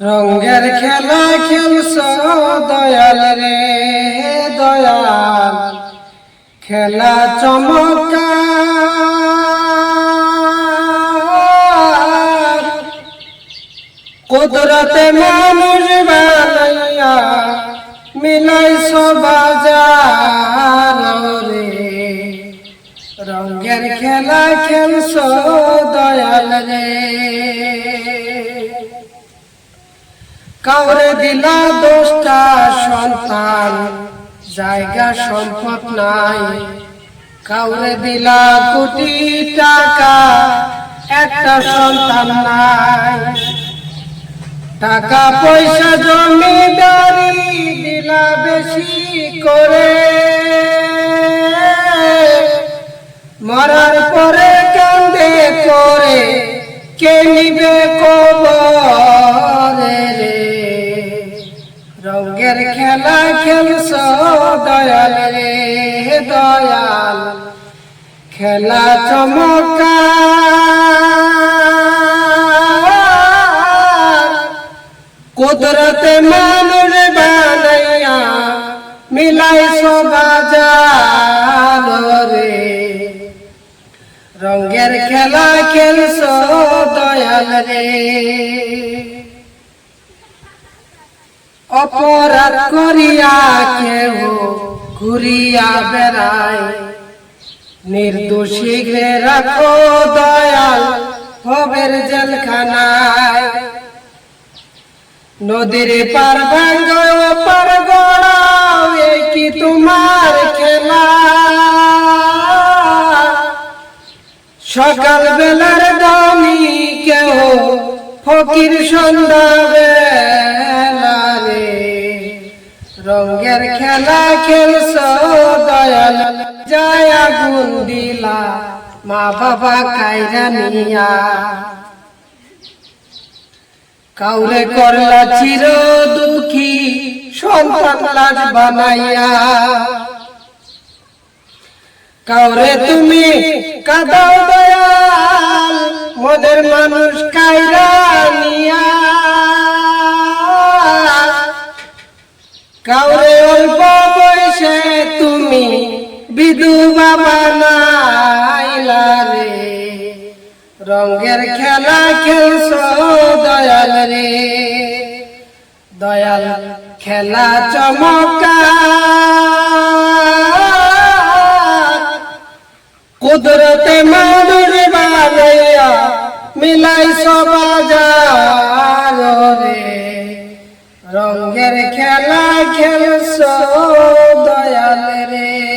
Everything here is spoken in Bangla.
রঙের খেলা খেলছ দয়াল রে, দয়াল। খেলা চমৎকার। কুদরতে মানুষ বানাইয়া মিলাইছ বাজার রে। রঙের খেলা খেলছ দয়াল রে। কাউরে দিলা দোষটা সন্তান, জায়গা সম্পদ নাই। কাউরে দিলা কোটি টাকা, একটা সন্তান নাই। টাকা পয়সা জমিদারি দিলা বেশি করে। মরার পরে কান্দে করে কে নিবে কবরে রঙের খেলা খেলছ দয়াল রে দয়াল। খেলা চমৎকার। কুদরতে মানুষ বানাইয়া মিলাই সবাজাল রে। রঙের খেলা খেলছ দয়াল রে। অপরাধ করিয়া কেহ ঘুরিয়া বেড়ায়। নির্দোষী ঘে রাখো দয়াল হবের জেলখানায়। নদীর পার ভাঙ্গ, পার গড়াও কি তোমার খেলা? সকাল বেলার দামি কেউ ফকির সন্ধ্যা রঙের খেলা খেলছ, দয়াল। যায় আগুন দিলা মা বাবা কাইরা নিয়া। কাউরে করলা চির দুঃখী সন্তান লাজ বানাইয়া। কাউরে তুমি কাদাও দয়াল কাউরে অল্প বয়সে তুমি বিধবা বানাইলা রে। রঙের খেলা খেলছ দয়াল রে। দয়াল খেলা চমকা কুদরতে মানুষ বানাইয়া মিলাই সবাজার খেলা খেলছ দয়াল রে।